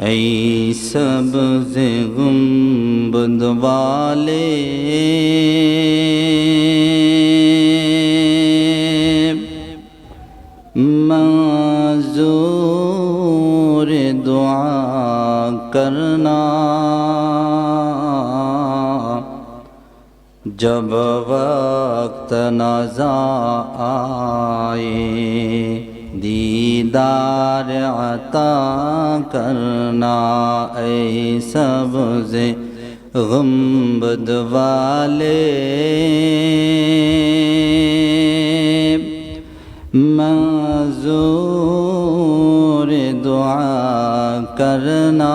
ای سبز گنبد والے۔ منظور دعا کرنا۔ جب وقت نازا آئے دیدار عطا کرنا، اے سب سے غمبد والے۔ منظور دعا کرنا۔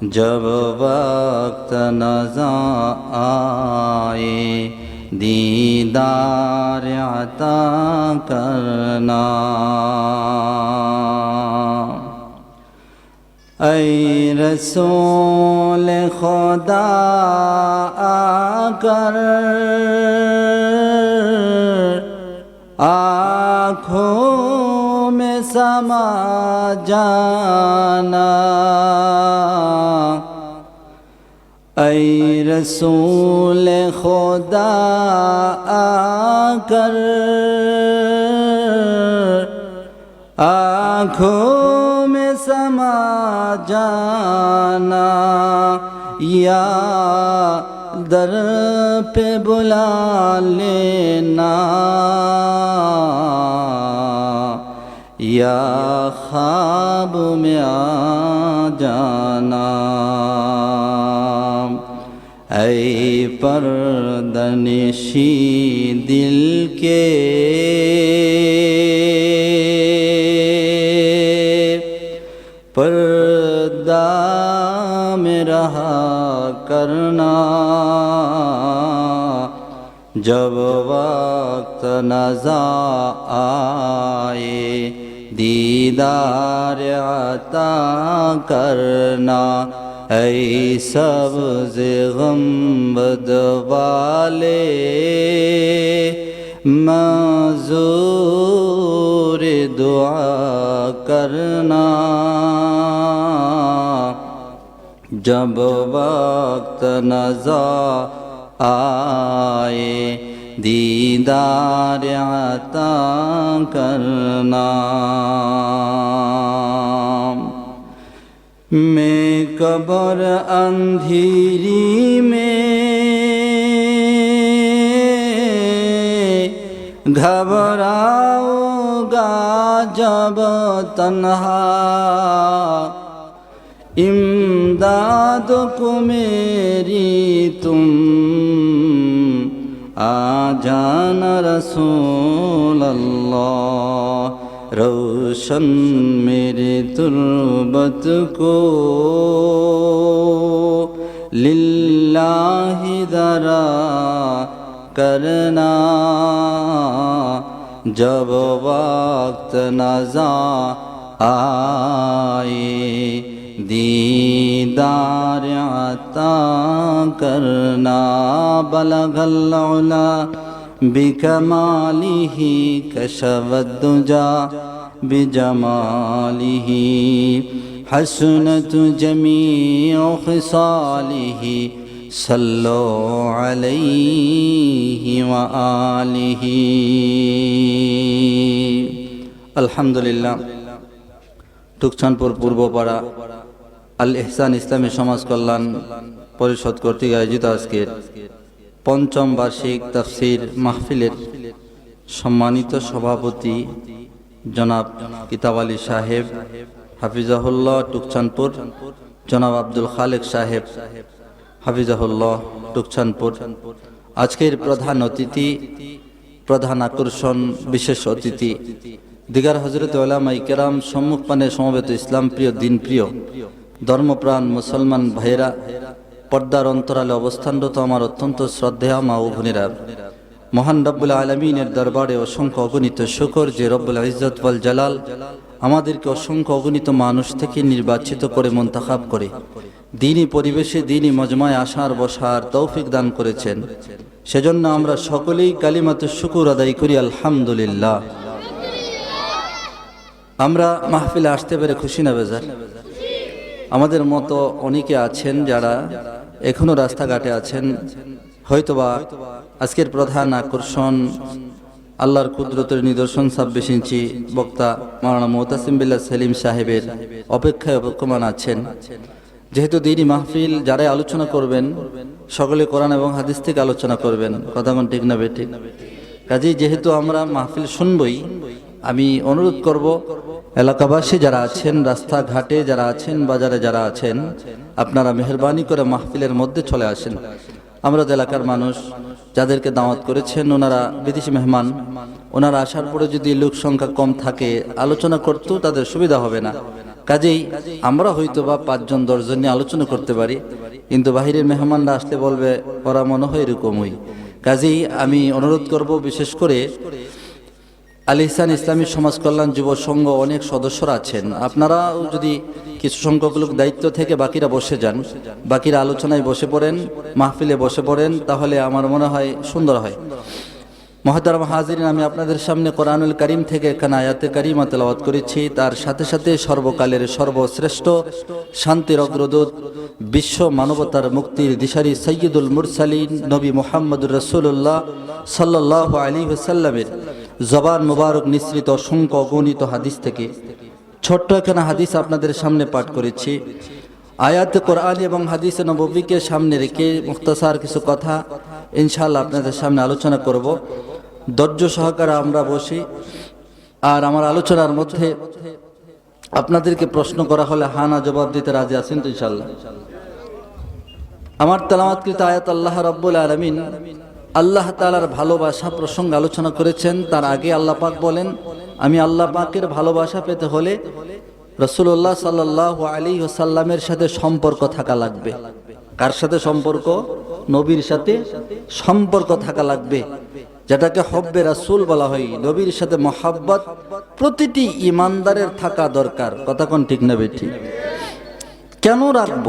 جب وقت نظر آئے دیدار عطا کرنا۔ اے رسول خدا آ کر آنکھوں میں سما جانا۔ اے رسول خدا آ کر آنکھوں میں سما جانا، یا در پہ بلا لینا۔ یا خواب میں آ جانا۔ پر دنشی دل کے پردہ میں رہا کرنا جب وقت نزا آئے دیدار عطا کرنا ای سبز غم بدوالے معذور دعا کرنا۔ جب وقت نظا آئے دیدار عطا کرنا۔ मैं कबर अंधेरी में घबराओगा जब तन्हा इमदाद को मेरी तुम आ जाना रसूल अल्लाह روشن میرے تربت کو للہ درا کرنا جب وقت نظا آئے دیدار عطا کرنا بلغ العلا بكماله كشف الدجى بجماله حسنة جميع خصاله صلوا عليه وآله الحمد لله টুকছানপুর পূর্বপাড়া আল ইহসান ইসলামী সমাজ কল্যাণ পরিষদ কর্তৃক আয়োজিত আজকের পঞ্চম বার্ষিক তাফসির মাহফিলের সম্মানিত সভাপতি জনাব কিতাব আলী সাহেব, হাফিজাহুল্লাহ টুকচানপুর জনাব আব্দুল খালেক সাহেব, হাফিজাহুল্লাহ টুকচানপুর আজকের প্রধান অতিথি, প্রধান আকর্ষণ, বিশেষ অতিথি, দিগার হজরত ওলামাই কেরাম সম্মুখ পানে সমবেত ইসলাম প্রিয় দিন প্রিয় ধর্মপ্রাণ মুসলমান ভাইয়েরা পর্দার অন্তরালে অবস্থানরত আমার অত্যন্ত শ্রদ্ধেয়া মা ও ভুনিরা মহান রব্বুল আলমিনের দরবারে অসংখ্য অগণিত শুকর যে রব্বুল ইজ্জত ওয়াল জালাল আমাদেরকে অসংখ্য অগণিত মানুষ থেকে নির্বাচিত করে মন্তাখাব করে। দিনই পরিবেশে দিনই মজমায় আসার বসার তৌফিক দান করেছেন। সেজন্য আমরা সকলেই কালিমাতে শুকুর আদায় করি, আলহামদুলিল্লাহ। আমরা মাহফিলে আসতে পেরে খুশি না বেজার? আমাদের মতো অনেকে আছেন যারা এখনও রাস্তাঘাটে আছেন। হয়তোবা আজকের প্রধান আকর্ষণ আল্লাহর কুদরতের নিদর্শন ছাব্বিশ ইঞ্চি বক্তা মাওলানা মোহতাসিম বিল্লাহ সেলিম সাহেবের অপেক্ষায় অপেক্ষমান আছেন। যেহেতু দিনই মাহফিল, যারাই আলোচনা করবেন, সকলে কোরআন এবং হাদিস থেকে আলোচনা করবেন। কথা কোন ঠিক না বেঠিক কাজেই যেহেতু আমরা মাহফিল শুনবই আমি অনুরোধ করব, এলাকাবাসী যারা আছেন, রাস্তাঘাটে যারা আছেন, বাজারে যারা আছেন, আপনারা মেহরবানি করে মাহফিলের মধ্যে চলে আসেন। আমরা এলাকার মানুষ, যাদেরকে দাওয়াত করেছেন, ওনারা বিদেশি মেহমান। ওনারা আসার পরে যদি লোক সংখ্যা কম থাকে, আলোচনা করতেও তাদের সুবিধা হবে না। কাজেই আমরা হয়তো বা পাঁচজন, দশজন নিয়ে আলোচনা করতে পারি, কিন্তু বাহিরের মেহমানরা আসলে বলবে, ওরা মনে হয় এরকমই। কাজেই আমি অনুরোধ করব বিশেষ করে আল ইহসান ইসলামী সমাজ কল্যাণ যুব সংঘ অনেক সদস্যরা আছেন। আপনারাও যদি কিছু সংখ্যক লোক দায়িত্ব থেকে বাকিরা বসে যান, বাকিরা আলোচনায় বসে পড়েন, মাহফিলে বসে পড়েন, তাহলে আমার মনে হয় সুন্দর হয়। মহাতারাম হাজিরিন, আমি আপনাদের সামনে কোরআনুল করিম থেকে এখানে আয়াতে কারিমা তেলাওয়াত করেছি। তার সাথে সাথে সর্বকালের সর্বশ্রেষ্ঠ শান্তির অগ্রদূত, বিশ্ব মানবতার মুক্তির দিশারি সৈয়দুল মুরসালিন নবী মোহাম্মদুর রসুল্লাহ সাল্লাহ আলী সাল্লামের জবান মুবারক নিঃসৃত অসংখ্য অগণিত হাদিস থেকে ছোট্ট এখানে হাদিস আপনাদের সামনে পাঠ করেছি। আয়াত কোরআন এবং হাদিসে নবীকে সামনে রেখে মুখতাসার কিছু কথা ইনশাল্লাহ আপনাদের সামনে আলোচনা করব। ধৈর্য সহকারে আমরা বসি। আর আমার আলোচনার মধ্যে আপনাদেরকে প্রশ্ন করা হলে হানা জবাব দিতে রাজি আছেন তো ইনশাল্লাহ আমার তেলামাতকৃত আয়াত আল্লাহ রব্বুল আলমিন আল্লাহ তালার ভালোবাসা প্রসঙ্গে আলোচনা করেছেন। তার আগে আল্লাহ পাক বলেন, আমি আল্লাহ পাকের ভালোবাসা পেতে হলে রসুল্লাহ সাল্লাহ আলী সাল্লামের সাথে সম্পর্ক থাকা লাগবে। কার সাথে সম্পর্ক? নবীর সাথে সম্পর্ক থাকা লাগবে। যেটাকে হব্বে রাসুল বলা হয়। নবীর সাথে মহাব্বত প্রতিটি ইমানদারের থাকা দরকার। কথা কোন ঠিক নেবে ঠিক কেন রাখব?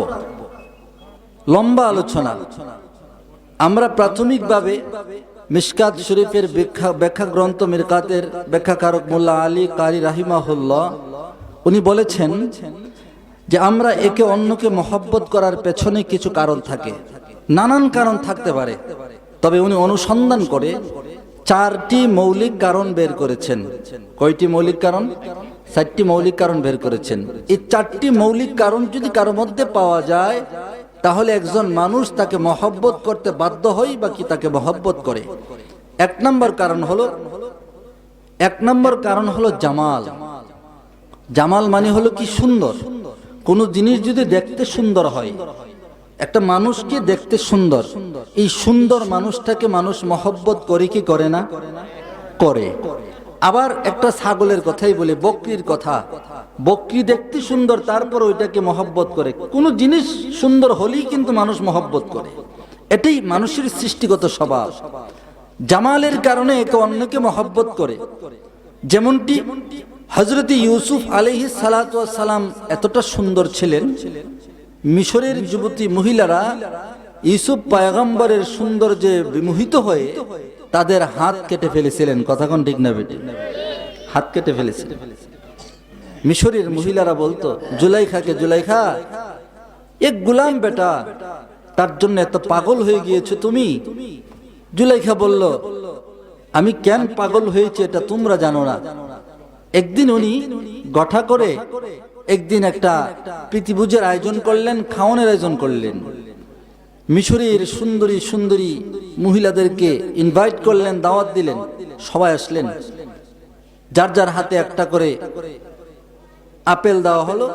লম্বা আলোচনা আলোচনা। আমরা প্রাথমিকভাবে মিসকাত শরীফের ব্যাখ্যা গ্রন্থ মিরকাতের ব্যাখ্যাকারক মোল্লা আলী কারি রাহিমাহুল্লাহ, উনি বলেছেন যে আমরা একে অন্যকে মহব্বত করার পেছনে কিছু কারণ থাকে, নানান কারণ থাকতে পারে। তবে উনি অনুসন্ধান করে চারটি মৌলিক কারণ বের করেছেন। কয়টি মৌলিক কারণ? চারটি মৌলিক কারণ বের করেছেন। এই চারটি মৌলিক কারণ যদি কারোর মধ্যে পাওয়া যায় তাহলে একজন মানুষ তাকে মহব্বত করতে বাধ্য হয় বা কি তাকে মহব্বত করে? এক নম্বর কারণ হলো, এক নম্বর কারণ হলো জামাল। জামাল মানে হলো কি সুন্দর? কোন জিনিস যদি দেখতে সুন্দর হয়, একটা মানুষকে দেখতে সুন্দর, এই সুন্দর মানুষটাকে মানুষ মহব্বত করে কি করে না? করে। আবার একটা ছাগলের কথাই বলে, বকরির কথা। বকরি দেখতে সুন্দর, তারপর ওইটাকে মহব্বত করে। কোনো জিনিস সুন্দর হলেই কিন্তু মানুষ মহব্বত করে। এটাই মানুষের সৃষ্টিগত স্বভাব। জামালের কারণে একে অন্যকে মহব্বত করে। যেমনটি হজরত ইউসুফ আলহি সালাম এতটা সুন্দর ছিলেন, মিশরের যুবতী মহিলারা ইউসুফ পায়গম্বরের সৌন্দর্যে বিমোহিত হয়ে তাদের হাত কেটে ফেলেছিলেন। কথাক্ষণ ঠিক না বেটি? হাত কেটে ফেলেছিলেন। মিশরের মহিলারা বলতো জুলাইখাকে জুলাইখা? এক গুলাম বেটা, তার জন্য এত পাগল হয়ে গিয়েছো তুমি। জুলাইখা বলল, আমি কেন পাগল হয়েছে এটা তোমরা জানো না। একদিন উনি গঠা করে একদিন একটা প্রীতিভোজের আয়োজন করলেন খাওয়ানোর আয়োজন করলেন। মিশরের সুন্দরী সুন্দরী মহিলাদেরকে ইনভাইট করলেন, দাওয়াত দিলেন, সবাই আসলেন। যার যার হাতে একটা করে আপেল দেওয়া হলো,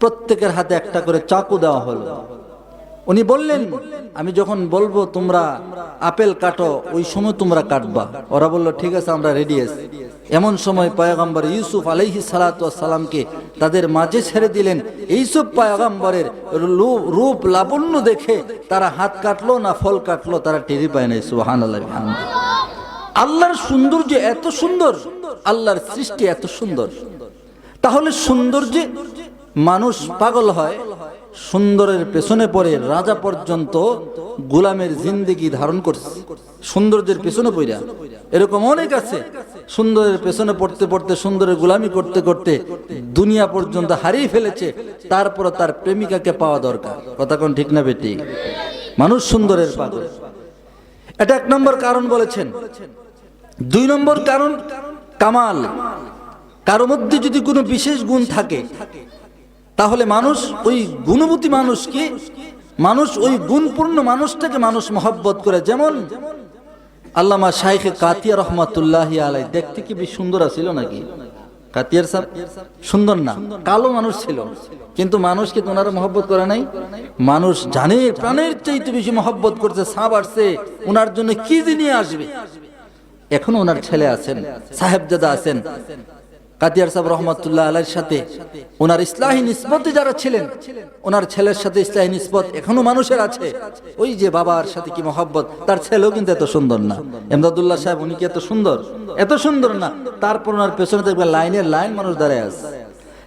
প্রত্যেকের হাতে একটা করে চাকু দেওয়া হলো। উনি বললেন, আমি যখন বলব তোমরা আপেল কাটো, ওই সময় তোমরা কাটবা। ওরা বলল, ঠিক আছে, আমরা রেডি আছি। এমন সময় পয়গম্বর ইউসুফ আলাইহি সালাতামকে তাদের মাঝে ছেড়ে দিলেন। ইউসুফ পয়গম্বরের রূপ লাবণ্য দেখে তারা হাত কাটলো না ফল কাটলো, তারা টেরি পায় নাই সুহান আল্লাহর সৌন্দর্য এত সুন্দর, আল্লাহর সৃষ্টি এত সুন্দর। তাহলে সৌন্দর্যে মানুষ পাগল হয়। সুন্দরের পেছনে পড়ে রাজা পর্যন্ত গোলামের জিন্দেগি ধারণ করছে। সৌন্দর্যের পেছনে পড়া এরকম অনেক আছে। সুন্দরের পেছনে পড়তে পড়তে, সুন্দরের গোলামি করতে করতে দুনিয়া পর্যন্ত হারিয়ে ফেলেছে। তারপর তার প্রেমিকাকে পাওয়া দরকার। কথা কোন ঠিক না বেটি? মানুষ সুন্দরের পাগল। এটা এক নম্বর কারণ বলেছেন। দুই নম্বর কারণ কামাল। কারও মধ্যে যদি কোনো বিশেষ গুণ থাকে তাহলে মানুষ ওই গুণবতী মানুষকে মানুষ ওই গুণপূর্ণ মানুষটাকে মানুষ মহব্বত করে। যেমন আল্লামা শাইখে কাতিয়া রহমাতুল্লাহ আলাই দেখতে কি বেশ সুন্দর আছিল নাকি? কাতিয়ার সাহেব সুন্দর না, কালো মানুষ ছিল। কিন্তু মানুষকে তোনারা মহব্বত করে নাই। মানুষ জানে, প্রাণের চাইতে বেশি মহব্বত করছে, সাপ আসছে, ওনার জন্য কি যে নিয়ে আসবে? এখনও ওনার ছেলে আছেন, সাহেবজাদা আছেন। কাদিয়ার সাহেব রহমতুল্লাহ আলাইর সাথে ওনার ইসলাহী নিসবতে যারা ছিলেন, ওনার ছেলের সাথে ইসলাহী নিসবত এখনও মানুষের আছে। ওই যে বাবার সাথে কি মহব্বত, তার ছেলেও কিন্তু এত সুন্দর না। এমদাদুল্লাহ সাহেব, উনি কি এত সুন্দর? এত সুন্দর না। তারপর ওনার পেছনে দেখবেন লাইনের লাইন মানুষ দাঁড়ায় আছে।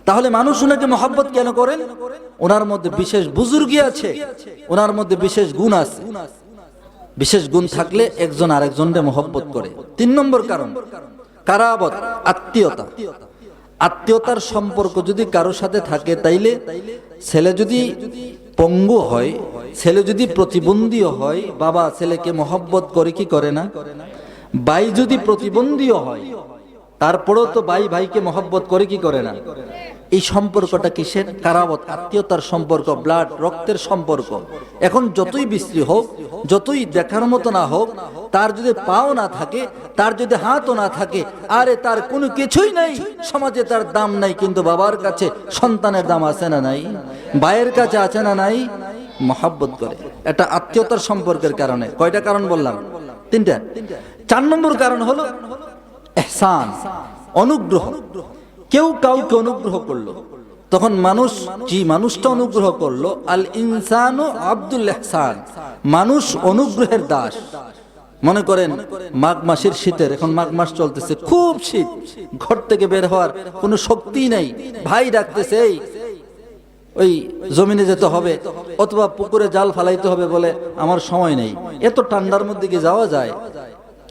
তাহলে মানুষ ওনাকে মহব্বত কেন করেন? ওনার মধ্যে বিশেষ বুজুর্গি আছে, ওনার মধ্যে বিশেষ গুণ আছে। বিশেষ গুণ থাকলে একজন আরেকজনকে মহব্বত করে। তিন নম্বর কারণ কারাবত আত্মীয়তা। আত্মীয়তার সম্পর্ক যদি কারও সাথে থাকে, তাইলে ছেলে যদি পঙ্গু হয়, ছেলে যদি প্রতিবন্ধীও হয়, বাবা ছেলেকে মহব্বত করে কি করে না? বাই যদি প্রতিবন্ধীও হয়, তারপরেও তো বাই ভাইকে মহব্বত করে কি করে না? এই সম্পর্কটা কিসের? কারাবত আত্মীয়তার সম্পর্ক ব্লাড রক্তের সম্পর্ক। এখন যতই বিশ্রী হোক, যতই দেখার মতো না হোক, তার যদি পাও না থাকে, তার যদি হাতও না থাকে, আরে তার কোনো কিছুই নাই। সমাজে তার দাম নাই, কিন্তু বাবার কাছে সন্তানের দাম আছে না নাই? ভাইয়ের কাছে আছে না নাই? মহাব্বত করে। এটা আত্মীয়তার সম্পর্কের কারণে। কয়টা কারণ বললাম? তিনটা। চার নম্বর কারণ হলো এহসান, অনুগ্রহ। কেউ কাউকে অনুগ্রহ করল। তখন মানুষ, যে মানুষটা অনুগ্রহ করল, আল ইনসান ও আব্দুল এহসান মানুষ অনুগ্রহের দাস। মনে করেন, মাঘ মাসের শীতের, এখন মাঘ মাস চলতেছে, খুব শীত। ঘর থেকে বের হওয়ার কোনো শক্তি নাই। ভাই ডাকতেছে, এই, ওই জমিনে যেতে হবে, অথবা পুকুরে জাল ফালাইতে হবে বলে আমার সময় নেই। এত ঠান্ডার মধ্যে কি যাওয়া যায়?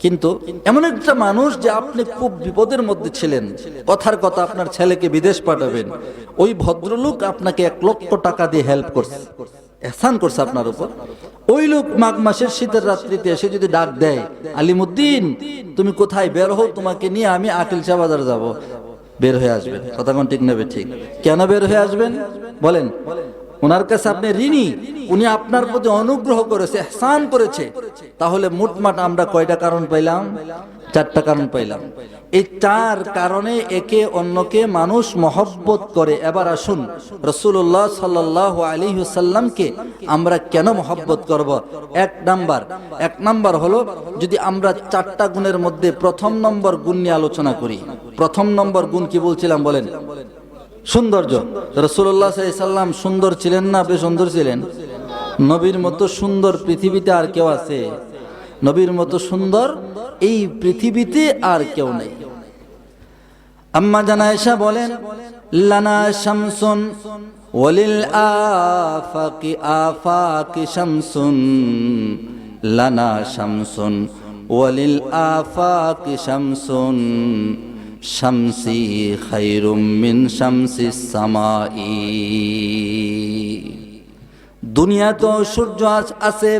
কিন্তু এমন একটা মানুষ যে আপনি খুব বিপদের মধ্যে ছিলেন। কথার কথা আপনার ছেলেকে বিদেশ পাঠাবেন। ওই ভদ্রলোক আপনাকে এক লক্ষ টাকা দিয়ে হেল্প করছে। এহসান করছে আপনার উপর। ওই লোক মাঘ মাসের শীতের রাত্রিতে এসে যদি ডাক দেয়, আলিমুদ্দিন, তুমি কোথায়? বের হও, তোমাকে নিয়ে আমি আকিল চা বাজার যাব। বের হয়ে আসবেন। কথা কোন ঠিক নেবে ঠিক? কেন বের হয়ে আসবেন? বলেন। ওনার কাছে আপনি ঋণী, উনি আপনার প্রতি অনুগ্রহ করেছে, এহসান করেছে। তাহলে মোটমাট আমরা কয়টা কারণ পাইলাম? চারটা কারণ পাইলাম। এই চার কারণে একে অন্যকে মানুষ মহব্বত করে। এবার আসুন রসুল্লাহ সাল্লাহ আলী সাল্লামকে আমরা কেন মহব্বত করব? এক নাম্বার এক নাম্বার হলো, যদি আমরা চারটা গুণের মধ্যে প্রথম নম্বর গুণ নিয়ে আলোচনা করি। প্রথম নম্বর গুণ কি বলছিলাম বলেন? সৌন্দর্য। রসুল্লাহ সাল্লাম সুন্দর ছিলেন না? বেশ সুন্দর ছিলেন? নবীর মতো সুন্দর পৃথিবীতে আর কেউ আছে? নবীর মতো সুন্দর এই পৃথিবীতে আর কেউ নেই। আম্মা জানায়সা বলেন, লানা শামসুন ওয়ালিল আফাকি আফাকি শামসুন, লানা শামসুন ওয়ালিল আফাকি শামসুন। শামসি খাইরুম মিন শামসি সামাই। দুনিয়া তো সূর্য আছে,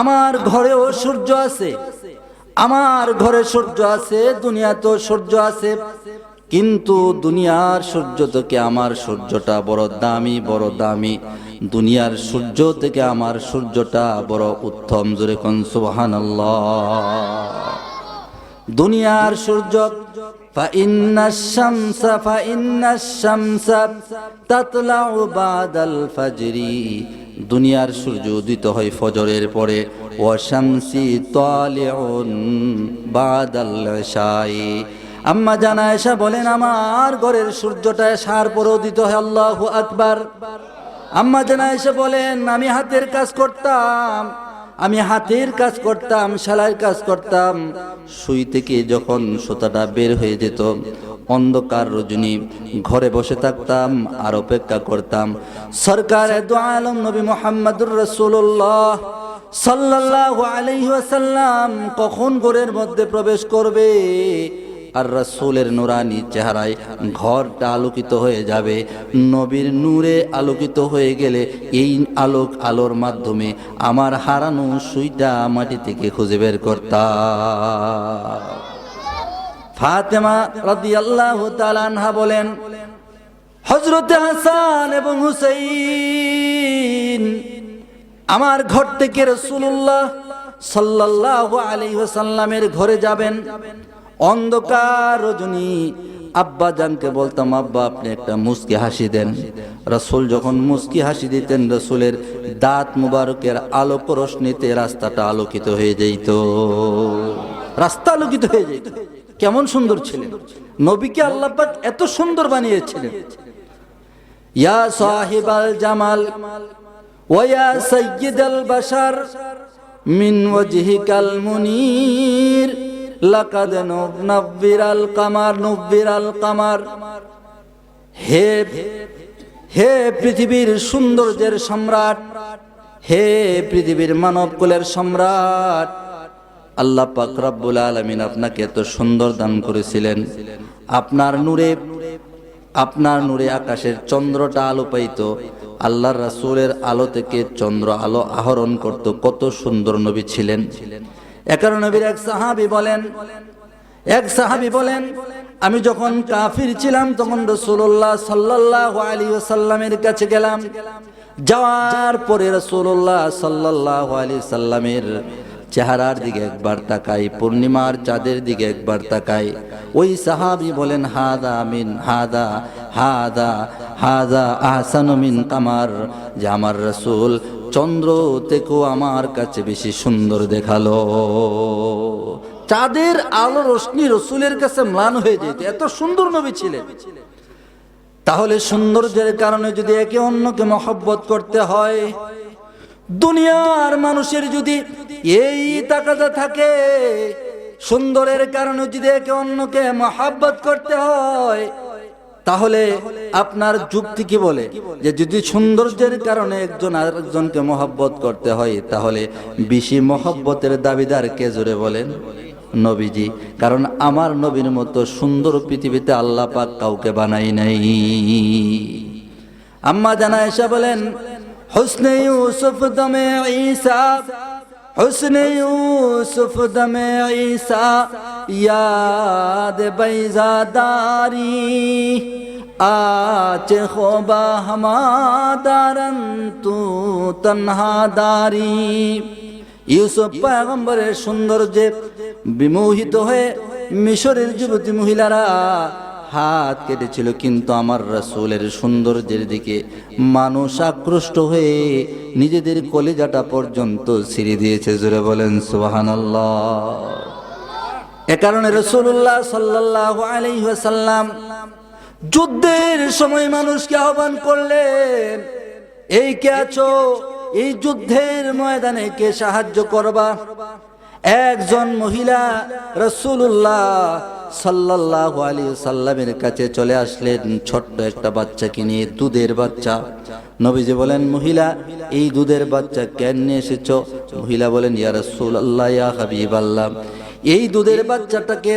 আমার ঘরেও সূর্য আছে, আমার ঘরে সূর্য আছে দুনিয়া তো সূর্য আছে, কিন্তু দুনিয়ার সূর্য থেকে আমার সূর্যটা বড় দামি বড় দামি। দুনিয়ার সূর্য থেকে আমার সূর্যটা বড় উত্তম, জোরে কোন দুনিয়ার সূর্য فإن الشمس فإن الشمس تطلع بعد الفجر দুনিয়ার সূর্য উদিত হয় ফজরের পরে ও শামসি তালিউন বাদাল ইশাই আম্মা জানা এসা বলেন আমার ঘরের সূর্যটা সার পরে উদিত হয় আল্লাহু আকবার আম্মা জানা এসে বলেন আমি হাতের কাজ করতাম আমি হাতের কাজ করতাম, সেলাইয়ের কাজ করতাম। সুই থেকে যখন সোতাটা বের হয়ে যেত, অন্ধকার রজনী ঘরে বসে থাকতাম আর অপেক্ষা করতাম। সরকার আলম নবী মোহাম্মদুর রসুল্লাহ আলাইহি ওয়াসাল্লাম কখন ঘরের মধ্যে প্রবেশ করবে? আর রাসূলের নুরানি চেহারায় ঘরটা আলোকিত হয়ে যাবে। নবীর নূরে আলোকিত হয়ে গেলে এই আলোক আলোর মাধ্যমে আমার হারানো সুইটা মাটি থেকে খুঁজে বের করতা। আনহা বলেন, হযরতে হাসান এবং হুসাইন, আমার ঘর থেকে রসুল্লাহ সাল্লাল্লাহু আলাইহি ওয়াসাল্লামের ঘরে যাবেন। অন্ধকার রজনী। আব্বা জানকে বলতাম, আব্বা, আপনি একটা মুস্কি হাসি দেন। রসুল যখন মুস্কি হাসি দিতেন, রসুলের দাঁত মুবারকের আলোক রোশনিতে রাস্তাটা আলোকিত হয়ে যেত রাস্তা আলোকিত হয়ে যেত কেমন সুন্দর ছিলেন নবীকে আল্লাহ এত সুন্দর বানিয়েছিলেন। ইয়া সাহিবাল জামাল ওয়া সাইয়্যিদাল বাশার মিন ওয়াজহিকাল মুনির। লাকাদ নব্বিরাল কামার নব্বিরাল কামার। হে হে পৃথিবীর সৌন্দর্যের সম্রাট, হে পৃথিবীর মানব কুলের সম্রাট, আল্লাহ পাক রব্বুল আলামিন আপনাকে এত সুন্দর দান করেছিলেন। আপনার নূরে আপনার নূরে আকাশের চন্দ্রটা আলো পাইতো। আল্লাহর রাসূলের আলো থেকে চন্দ্র আলো আহরণ করত। কত সুন্দর নবী ছিলেন ছিলেন। একার নবীর এক সাহাবী বলেন, এক সাহাবী বলেন, আমি যখন কাফির ছিলাম, তখন রসুল্লাহ সাল্লাহ আলী সাল্লামের কাছে গেলাম। যাওয়ার পরে রসুল্লাহ সাল্লাহ আলী সাল্লামের চেহারার দিকে একবার তাকাই, পূর্ণিমার চাঁদের দিকে একবার তাকাই। ওই সাহাবি বলেন, হাদা মিন, হাদা হাদা হাদা আহসান মিন কামার। যে আমার রসুল চন্দ্র থেকেও আমার কাছে বেশি সুন্দর দেখাল। চাঁদের আলো রশ্মি রসুলের কাছে ম্লান হয়ে যেত। এত সুন্দর নবী ছিলেন। তাহলে সৌন্দর্যের কারণে যদি একে অন্যকে মহব্বত করতে হয়, দুনিয়ার মানুষের যদি এই তাকাদা থাকে, সুন্দরের কারণে যদি একে অন্যকে মহাব্বত করতে হয় তাহলে আপনার যুক্তি কি বলে? যে যদি সৌন্দর্যের কারণে একজন আরেকজনকে মহব্বত করতে হয়, তাহলে বেশি মহব্বতের দাবিদার কে জোরে বলেন? নবীজি। কারণ আমার নবীর মতো সুন্দর পৃথিবীতে আল্লাহ পাক কাউকে বানাই নাই। আম্মা জানা এসে বলেন, হুসনে ইউসুফ দমে ঈসা, হুসনে ইউসুফ দমে ঈসা ইয়াদ বাইজাদারি আচ খোবা হামাদারন তু তনহাদারি ইউসুফ পয়গম্বরের সৌন্দর্যে বিমোহিত হয়ে মিশরের যুবতী মহিলারা হাত কেটেছিল কিন্তু আমার রাসূলের সৌন্দর্যের দিকে মানুষ আকৃষ্ট হয়ে নিজেদের কলিজাটা পর্যন্ত ছিঁড়ে দিয়েছে। জোরে বলেন, সুবহানাল্লাহ। এ কারণে রসুল্লাহ সাল্লাহ আলাইসাল্লাম যুদ্ধের সময় মানুষকে আহ্বান করলেন, এই কে আছো? এই যুদ্ধের ময়দানে কে সাহায্য করবা? একজন মহিলা রসুল্লাহ সাল্লাহ আলী সাল্লামের কাছে চলে আসলেন, ছোট্ট একটা বাচ্চাকে নিয়ে, দুধের বাচ্চা। নবীজি বলেন, মহিলা, এই দুধের বাচ্চা কেন নিয়ে এসেছ? মহিলা বলেন, ইয়া রসুল আল্লাহ ইয়া হাবিব আল্লাহ এই দুধের বাচ্চাটাকে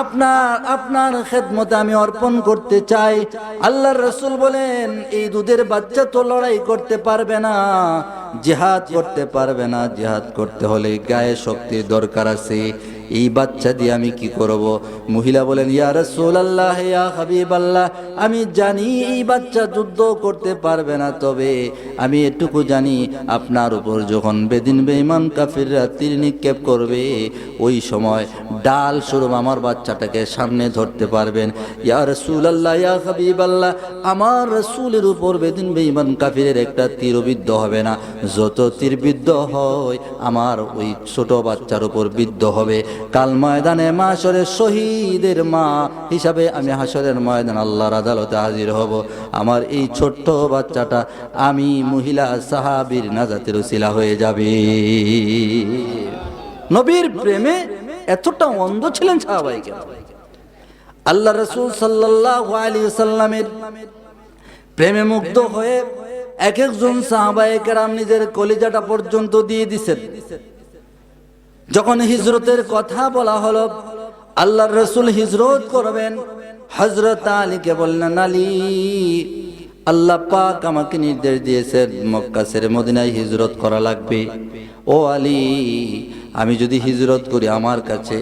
আপনার আপনার খেদমতে আমি অর্পণ করতে চাই। আল্লাহর রসুল বলেন, এই দুধের বাচ্চা তো লড়াই করতে পারবে না, জেহাদ করতে পারবে না। জেহাদ করতে হলে গায়ে শক্তির দরকার আছে। এই বাচ্চা দিয়ে আমি কি করব? মহিলা বলেন, ইয়া রসুল আল্লাহ ইয়া হাবিব আমি জানি এই বাচ্চা যুদ্ধ করতে পারবে না, তবে আমি এটুকু জানি, আপনার উপর যখন বেদিন বেঈমান কাফিররা তীর নিক্ষেপ করবে, ওই সময় ডাল স্বরূপ আমার বাচ্চাটাকে সামনে ধরতে পারবেন। ইয়া রসুল আল্লাহ ইয়া হাবিব আল্লাহ আমার রসুলের উপর বেদিন বেঈমান কাফিরের একটা তীর বিদ্ধ হবে না। যত তীর বিদ্ধ হয়, আমার ওই ছোট বাচ্চার উপর বিদ্ধ হবে। কাল ময়দানে মাসরের শহীদের মা হিসাবে আমি হাসরের ময়দান আল্লাহর আদালতে হাজির হব। আমার এই ছোট্ট বাচ্চাটা আমি মহিলা সাহাবীর নাজাতের উসিলা হয়ে যাবে। নবীর প্রেমে এতটা অন্ধ ছিলেন সাহাবাইকে আল্লাহ রসুল সাল্লাহ আলী সাল্লামের প্রেমে মুগ্ধ হয়ে এক একজন সাহাবায়ে কেরাম নিজের কলিজাটা পর্যন্ত দিয়ে দিছেন। যখন হিজরতের কথা বলা হলো, আল্লাহর রসুল হিজরত করবেন। হজরত আলীকে বললেন, আলী, আল্লাহ পাক আমাকে নির্দেশ দিয়েছেন মক্কা ছেড়ে মদিনায় হিজরত করা লাগবে। ও আলী, আমি যদি হিজরত করি আমার কাছে,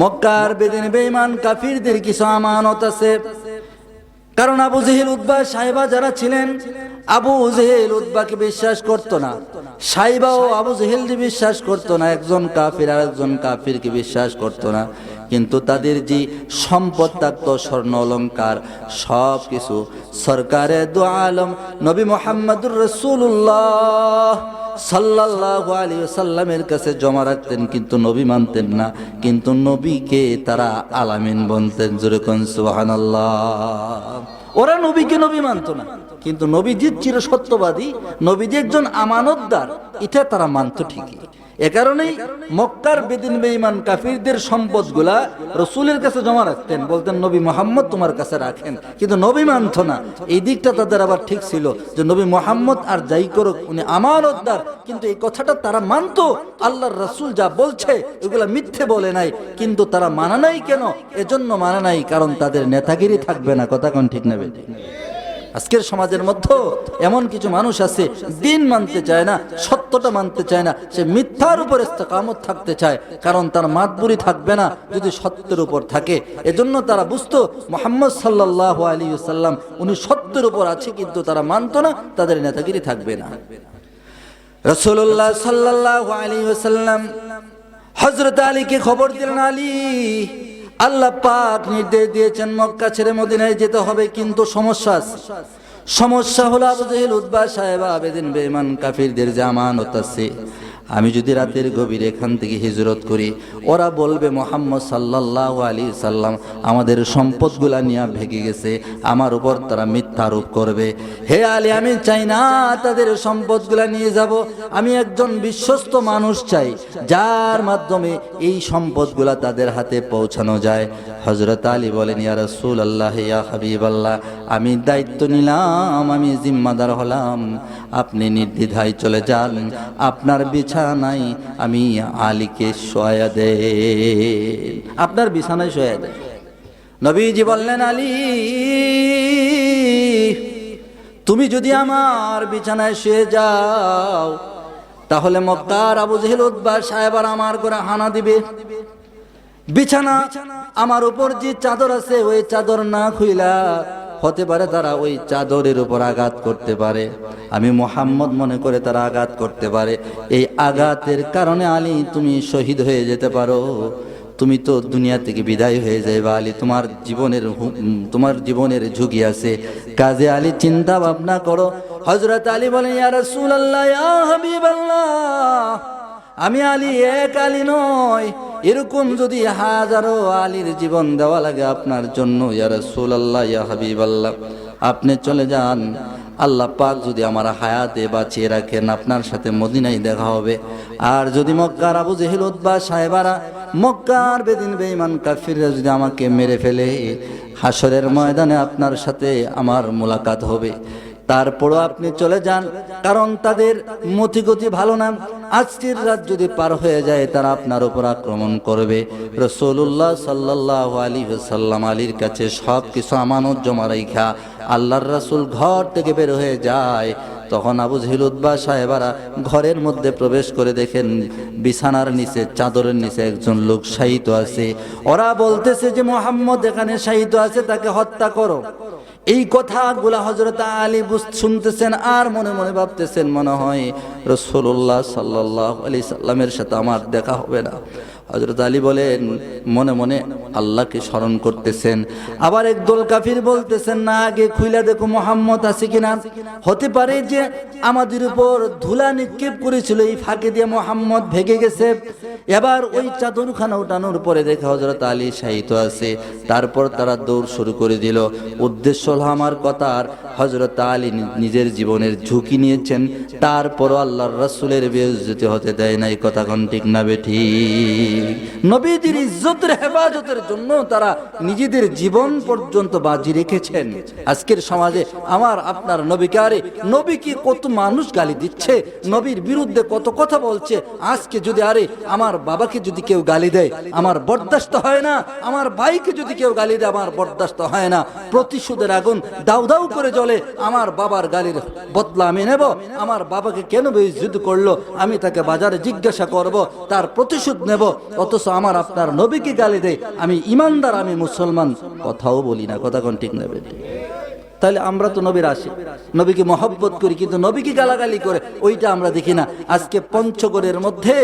মক্কার বেদিন বেঈমান কাফিরদের কিছু আমানত আছে। কারণ আবু জেহেল উদ্বা সাহেবা যারা ছিলেন আবু জেহেল উদ্বাকে বিশ্বাস করত না। সাইবাও আবু জেহেল বিশ্বাস করত না। একজন কাফির আর একজন কাফিরকে বিশ্বাস করত না। কিন্তু তাদের যে সম্পদ থাকতো, স্বর্ণ অলঙ্কার সব কিছু সরকারে দু আলম, নবী মোহাম্মদুর রসুল্লাহ সাল্লাল্লাহু আলাইহি সাল্লামের কাছে জমা রাখতেন, কিন্তু নবী মানতেন না। কিন্তু নবীকে তারা আলামিন বলতেন যেরকম সুবহানাল্লাহ। ওরা নবীকে নবী মানত না। কিন্তু নবীজির চির সত্যবাদী নবীজি একজন আমানতদার, এটা তারা মানত ঠিকই। এ কারণেই মক্কার বেদিন বেঈমান কাফিরদের সম্পদগুলা রসুলের কাছে জমা রাখতেন, বলতেন, নবী মোহাম্মদ তোমার কাছে রাখেন। কিন্তু নবী মানত না। এই দিকটা তাদের আবার ঠিক ছিল যে, নবী মোহাম্মদ আর যাই করুক, উনি আমানতদার। কিন্তু এই কথাটা তারা মানতো। আল্লাহর রসুল যা বলছে, এগুলা মিথ্যে বলে নাই। কিন্তু তারা মানা নাই কেন? এজন্য মানা নাই, কারণ তাদের নেতাগিরি থাকবে না। কথা কোন ঠিক নেবে আজকের সমাজের মধ্যে এমন কিছু মানুষ আছে, দিন মানতে চায় না, সত্যটা মানতে চায় না, সে মিথ্যার উপর ইস্তেকামত থাকতে চায়, কারণ তার মাতবুরি থাকবে না যদি সত্যের উপর থাকে। এজন্য তারা বুঝতো, মোহাম্মদ সাল্লাহ আলী সাল্লাম উনি সত্যের উপর আছে, কিন্তু তারা মানতো না, তাদের নেতাগিরি থাকবে না। রসুল্লাহ সাল্লাহ আলী সাল্লাম হজরত আলীকে খবর দিলেন, আলী আল্লাহ পাক নির্দেশ দিয়েছেন মক্কা ছেড়ে মদিনায় যেতে হবে, কিন্তু সমস্যা সমস্যা হলো আবু জেহেল উদ্বা সাহেব আবেদিন বেমান কাফিরদের যে আমানত আছে। আমি যদি রাতের গভীর এখান থেকে হিজরত করি, ওরা বলবে, মোহাম্মদ সাল্লাহ আলী সাল্লাম আমাদের সম্পদগুলা নিয়ে ভেঙে গেছে, আমার উপর তারা মিথ্যা আরোপ করবে। হে আলী, আমি চাই না তাদের সম্পদগুলা নিয়ে যাব। আমি একজন বিশ্বস্ত মানুষ চাই, যার মাধ্যমে এই সম্পদগুলা তাদের হাতে পৌঁছানো যায়। হজরত আলী বলেন, ইয়া রসুল আল্লাহ ইয়া হাবিব আল্লাহ আমি দায়িত্ব নিলাম, আমি জিম্মাদার হলাম। আপনি নির্দ্বিধায় চলে যান, আপনার বিছানায় আমি আলীকে শোয়া দে। আপনার বিছানায় শোয়া দে। নবীজি বললেন, আলী, তুমি যদি আমার বিছানায় শুয়ে যাও, তাহলে মক্কার আবু জেহেল উদ্বা সাহেবার আমার করে হানা দিবে। বিছানা আমার উপর যে চাদর আছে, ওই চাদর না খুইলা হতে পারে তারা ওই চাদরের উপর আঘাত করতে পারে। আমি মোহাম্মদ মনে করে তারা আঘাত করতে পারে। এই আঘাতের কারণে আলী, তুমি শহীদ হয়ে যেতে পারো। তুমি তো দুনিয়া থেকে বিদায় হয়ে যাইবা আলী, তোমার জীবনের তোমার জীবনের ঝুঁকি আছে। কাজে আলী, চিন্তা ভাবনা করো। হজরত আলী বলেন, ইয়া রাসূলুল্লাহ, ইয়া হাবিবাল্লাহ। আমি আলী এক আলী নয়। এরকম যদি হাজারো আলীর জীবন দেওয়া লাগে আপনার জন্য, ইয়া রাসূলুল্লাহ, ইয়া হাবিবাল্লাহ, আপনি চলে যান। আল্লাহ পাক যদি আমার হায়াতে বাঁচিয়ে রাখেন, আপনার সাথে মদিনায় দেখা হবে। আর যদি মক্কার আবু জেহেল উদ্বা সাহেবারা মক্কার বেদিন বেঈমান কাফিররা যদি আমাকে মেরে ফেলে হাসরের ময়দানে আপনার সাথে আমার মোলাকাত হবে। তারপরও আপনি চলে যান, কারণ তাদের মতিগতি ভালো না। আজকের রাত যদি পার হয়ে যায়, তারা আপনার উপর আক্রমণ করবে। রসুল্লাহ সাল্লাহ আলী সাল্লাম আলীর কাছে সব কিছু আমানত জমা রাইখা, আল্লাহর রাসুল ঘর থেকে বের হয়ে যায়। তখন আবু জিলুদ্বা সাহেবারা ঘরের মধ্যে প্রবেশ করে দেখেন, বিছানার নিচে, চাদরের নিচে একজন লোক শায়িত আছে। ওরা বলতেছে যে, মোহাম্মদ এখানে শায়িত আছে, তাকে হত্যা করো। এই কথাগুলা হজরত আলী শুনতেছেন আর মনে মনে ভাবতেছেন, মনে হয় রসুল্লাহ সাল্লাহ আলি সাল্লামের সাথে আমার দেখা হবে না। হজরত আলী বলেন, মনে মনে আল্লাহকে স্মরণ করতেছেন। আবার একদল কাফির বলতেছেন, না আগে খুইলা দেখো মোহাম্মদ আছে কিনা? হতে পারে যে আমাদের উপর ধুলা নিক্ষেপ করেছিল, এই ফাঁকে দিয়ে মোহাম্মদ ভেগে গেছে। এবার ওই চাদরখানা উঠানোর পরে দেখে হজরত আলী শাহিত আছে। তারপর তারা দৌড় শুরু করে দিল। উদ্দেশ্য হলো আমার কথার হজরত আলী নিজের জীবনের ঝুঁকি নিয়েছেন। তারপরও আল্লাহর রাসূলের বেইজ্জতি হতে দেয় না এই কথা কোন ঠিক না বেঠি নবীজির ইজ্জতের হেফাজতের জন্য তারা নিজেদের জীবন পর্যন্ত বাজি রেখেছেন। আজকের সমাজে আমার, আপনার নবীকে আরে নবীকে কত মানুষ গালি দিচ্ছে? নবীর বিরুদ্ধে কত কথা বলছে? আজকে যদি আরে, আমার বাবাকে যদি কেউ গালি দেয়, আমার বরদাস্ত হয় না। আমার ভাইকে যদি কেউ গালি দেয়, আমার বরদাস্ত হয় না। প্রতিশোধের আগুন দাউ দাউ করে জ্বলে, আমার বাবার গালির বদলা আমি নেব। আমার বাবাকে কেন বেইজ্জত করল? আমি তাকে বাজারে জিজ্ঞাসা করব, তার প্রতিশোধ নেব। অথচ আমার আপনার নবীকে গালি দেয়। আমি ইমানদার, আমি মুসলমান। কথাও বলি না, কথা কোন ঠিক নেবে তাহলে আমরা তো নবীর আসি নবীকে মহব্বত করি, কিন্তু নবীকে গালাগালি করে, ওইটা আমরা দেখি না। আজকে পঞ্চগড়ের মধ্যে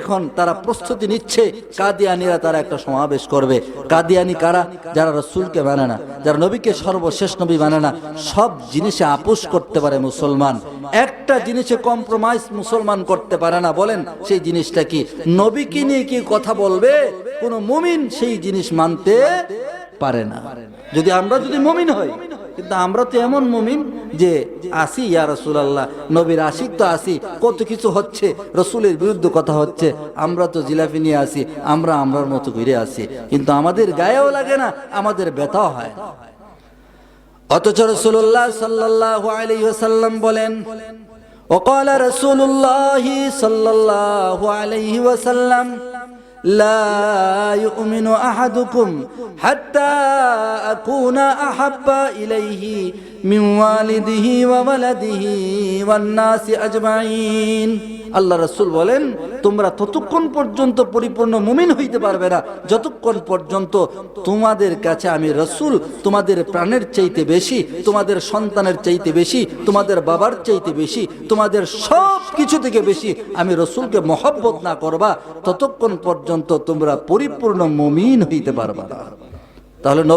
এখন তারা প্রস্তুতি নিচ্ছে, কাদিয়ানিরা তারা একটা সমাবেশ করবে। কাদিয়ানি কারা? যারা রসুলকে মানে না, যারা নবীকে সর্বশেষ নবী মানে না, সব জিনিসে আপোষ করতে পারে মুসলমান। একটা জিনিসে কম্প্রোমাইজ মুসলমান করতে পারে না, বলেন, সেই জিনিসটা কি? নবীকে নিয়ে কি কথা বলবে, কোন মুমিন সেই জিনিস মানতে পারে না। যদি আমরা যদি মুমিন হই কিন্তু আমরা তো এমন মুমিন যে আসি ইয়া রসুলাল্লাহ নবীর আশিক তো আসি কত কিছু হচ্ছে রসুলের বিরুদ্ধে কথা হচ্ছে আমরা তো জিলাপি নিয়ে আসি আমরা আমরার মতো ঘুরে আসি কিন্তু আমাদের গায়েও লাগে না আমাদের ব্যথাও হয় না। অথচ রসুল্লাহ সাল্লাহ আলাইসাল্লাম বলেন وقال رسول الله صلى الله عليه وسلم لا يؤمن أحدكم حتى أكون أحب إليه من والده وولده والناس أجمعين আল্লাহ রসুল বলেন তোমরা ততক্ষণ পর্যন্ত পরিপূর্ণ মুমিন হইতে পারবে না যতক্ষণ পর্যন্ত তোমাদের কাছে আমি রসুল তোমাদের প্রাণের চাইতে বেশি তোমাদের সন্তানের চাইতে বেশি তোমাদের বাবার চাইতে বেশি তোমাদের সব কিছু থেকে বেশি আমি রসুলকে মহব্বত না করবা ততক্ষণ পর্যন্ত তোমরা পরিপূর্ণ মুমিন হইতে পারবা না তাহলে নবী